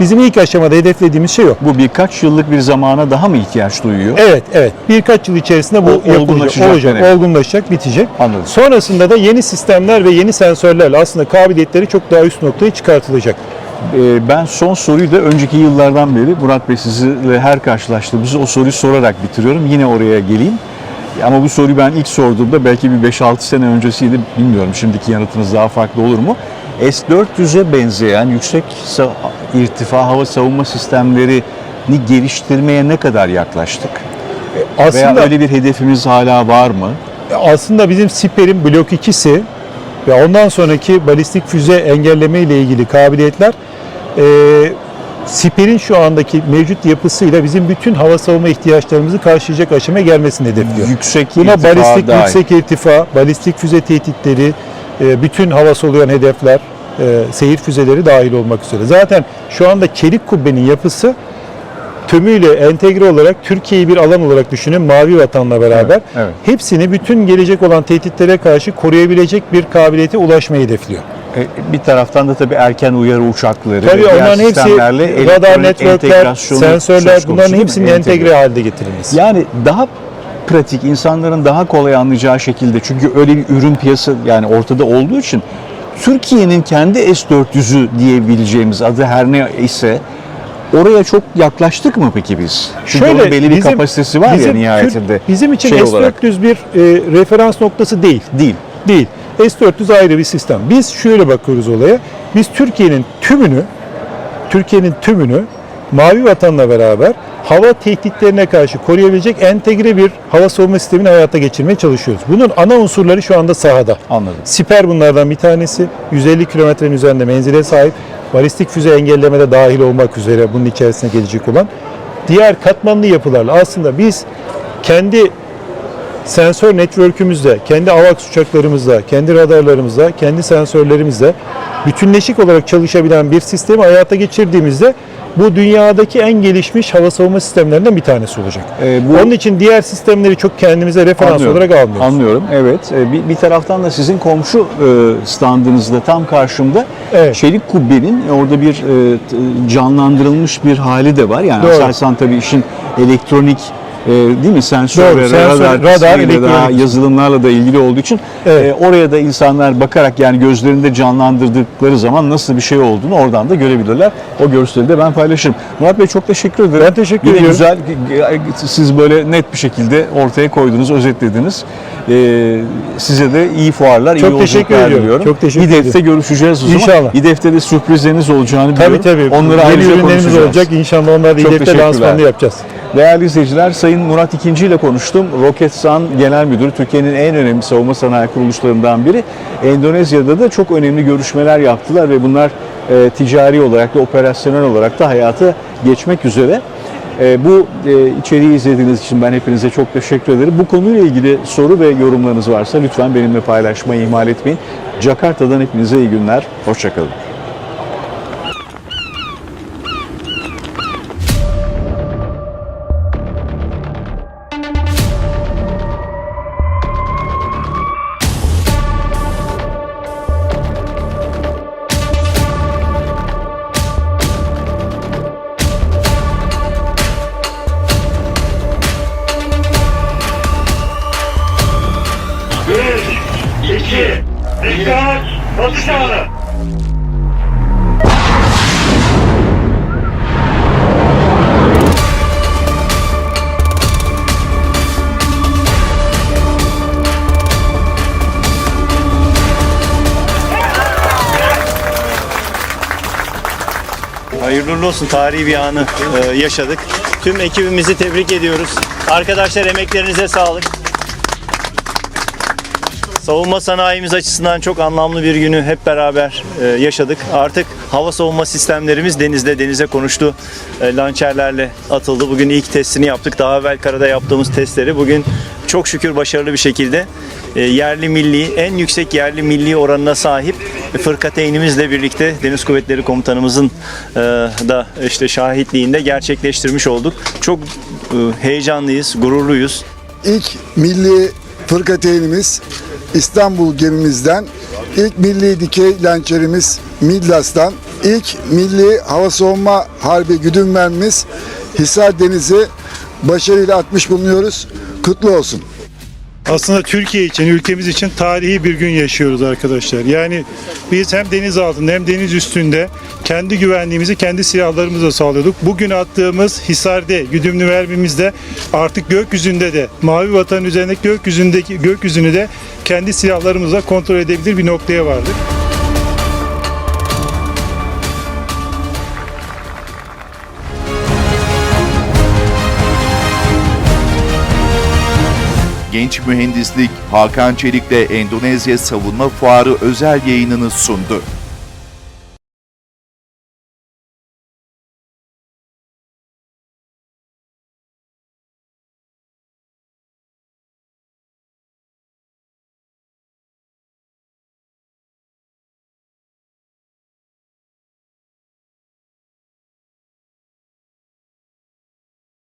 bizim ilk aşamada hedeflediğimiz şey o. Bu birkaç yıllık bir zamana daha mı ihtiyaç duyuyor? Evet, evet. Birkaç yıl içerisinde bu O- olgunlaşacak olacak, demek. olgunlaşacak, bitecek. Anladım. Sonrasında da yeni sistemler ve yeni sensörlerle aslında kabiliyetleri çok daha üst noktaya çıkartılacak. Ee, Ben son soruyu da önceki yıllardan beri Murat Bey sizinle her karşılaştığımızda o soruyu sorarak bitiriyorum. Yine oraya geleyim. Ama bu soruyu ben ilk sorduğumda belki bir 5-6 sene öncesiydi. Bilmiyorum şimdiki yanıtınız daha farklı olur mu? S-400'e benzeyen yüksek irtifa hava savunma sistemlerini geliştirmeye ne kadar yaklaştık? Veya Aslında öyle bir hedefimiz hala var mı? aslında bizim Siper'in Blok 2'si ve ondan sonraki balistik füze engelleme ile ilgili kabiliyetler e, Siper'in şu andaki mevcut yapısıyla bizim bütün hava savunma ihtiyaçlarımızı karşılayacak aşamaya gelmesini hedefliyor. Yüksek Buna irtifa balistik dahil. yüksek irtifa, balistik füze tehditleri, e, bütün hava soluyan hedefler, e, seyir füzeleri dahil olmak üzere. Zaten şu anda çelik kubbenin yapısı tümüyle entegre olarak Türkiye'yi bir alan olarak düşünün mavi vatanla beraber Evet, evet. hepsini bütün gelecek olan tehditlere karşı koruyabilecek bir kabiliyete ulaşmayı hedefliyor. E, Bir taraftan da tabii erken uyarı uçakları Tabii ve onların hepsi radar networkler, sensörler bunların hepsinin entegre halde getirilmesi. Yani daha pratik, insanların daha kolay anlayacağı şekilde çünkü öyle bir ürün piyasa yani ortada olduğu için Türkiye'nin kendi S-400'ü diyebileceğimiz adı her ne ise oraya çok yaklaştık mı peki biz? Çünkü onun belli bir bizim- kapasitesi var ya bizim nihayetinde. Türk- Bizim için şey S-400 olarak. bir e, referans noktası değil. Değil. Değil. S-400 ayrı bir sistem. Biz şöyle bakıyoruz olaya. Biz Türkiye'nin tümünü, Türkiye'nin tümünü Mavi Vatan'la beraber hava tehditlerine karşı koruyabilecek entegre bir hava savunma sistemini hayata geçirmeye çalışıyoruz. Bunun ana unsurları şu anda sahada. Anladım. Siper bunlardan bir tanesi. 150 kilometrenin üzerinde menzile sahip. Balistik füze engellemede dahil olmak üzere bunun içerisine gelecek olan. Diğer katmanlı yapılarla aslında biz kendi sensör network'ümüzle, kendi AVAX uçaklarımızla, kendi radarlarımızla, kendi sensörlerimizle bütünleşik olarak çalışabilen bir sistemi hayata geçirdiğimizde bu dünyadaki en gelişmiş hava savunma sistemlerinden bir tanesi olacak. Ee, bu- Onun için diğer sistemleri çok kendimize referans Anlıyorum. olarak almıyoruz. Anlıyorum. Evet. Ee, Bir, bir taraftan da sizin komşu e, standınızda tam karşımda Evet. çelik kubbenin orada bir e, canlandırılmış bir hali de var. Yani Doğru. asasen tabii işin elektronik e, değil mi sensör Doğru, ve sensör, radar, radar, daha yazılımlarla da ilgili olduğu için Evet. e, oraya da insanlar bakarak yani gözlerinde canlandırdıkları zaman nasıl bir şey olduğunu oradan da görebilirler. O görseli de ben paylaşırım. Murat Bey çok teşekkür ederim. Ben teşekkür Yine ediyorum. güzel siz böyle net bir şekilde ortaya koydunuz, özetlediniz. Ee, size de iyi fuarlar, Çok iyi teşekkür ediyorum. diliyorum. Çok teşekkür İDEF'te ediyorum. görüşeceğiz o zaman. İnşallah. İDEF'te de sürprizleriniz olacağını Tabii biliyorum. tabii. Onları Yeni ayrıca konuşacağız. olacak. İnşallah onları İDEF'te lansmanını yapacağız. Değerli izleyiciler, Sayın Murat İkinci ile konuştum. Roketsan Genel Müdürü, Türkiye'nin en önemli savunma sanayi kuruluşlarından biri. Endonezya'da da çok önemli görüşmeler yaptılar ve bunlar e, ticari olarak da operasyonel olarak da hayata geçmek üzere. E, bu e, içeriği izlediğiniz için ben hepinize çok teşekkür ederim. Bu konuyla ilgili soru ve yorumlarınız varsa lütfen benimle paylaşmayı ihmal etmeyin. Jakarta'dan hepinize iyi günler. Hoşçakalın. Atış anı. Hayırlı olsun. Tarihi bir anı e, yaşadık. Tüm ekibimizi tebrik ediyoruz. Arkadaşlar emeklerinize sağlık. Savunma sanayimiz açısından çok anlamlı bir günü hep beraber e, yaşadık. Artık hava savunma sistemlerimiz denizde denize konuştu. E, lançerlerle atıldı. Bugün ilk testini yaptık. Daha evvel karada yaptığımız testleri bugün çok şükür başarılı bir şekilde e, yerli milli, en yüksek yerli milli oranına sahip fırkateynimizle birlikte Deniz Kuvvetleri Komutanımızın e, da işte şahitliğinde gerçekleştirmiş olduk. Çok e, heyecanlıyız, gururluyuz. İlk milli fırkateynimiz İstanbul gemimizden, ilk milli dikey lançerimiz Midlas'tan ilk milli hava savunma harbi güdüm mermimiz Hisar Denizi başarıyla atmış bulunuyoruz. Kutlu olsun. Aslında Türkiye için, ülkemiz için tarihi bir gün yaşıyoruz arkadaşlar. Yani biz hem deniz altında hem deniz üstünde kendi güvenliğimizi kendi silahlarımızla sağlıyorduk. Bugün attığımız Hisar'da güdümlü mermimizde artık gökyüzünde de mavi vatanın üzerindeki gökyüzündeki gökyüzünü de kendi silahlarımızla kontrol edebilir bir noktaya vardık. Genç Mühendislik Hakan Çelik'le Endonezya Savunma Fuarı özel yayınını sundu.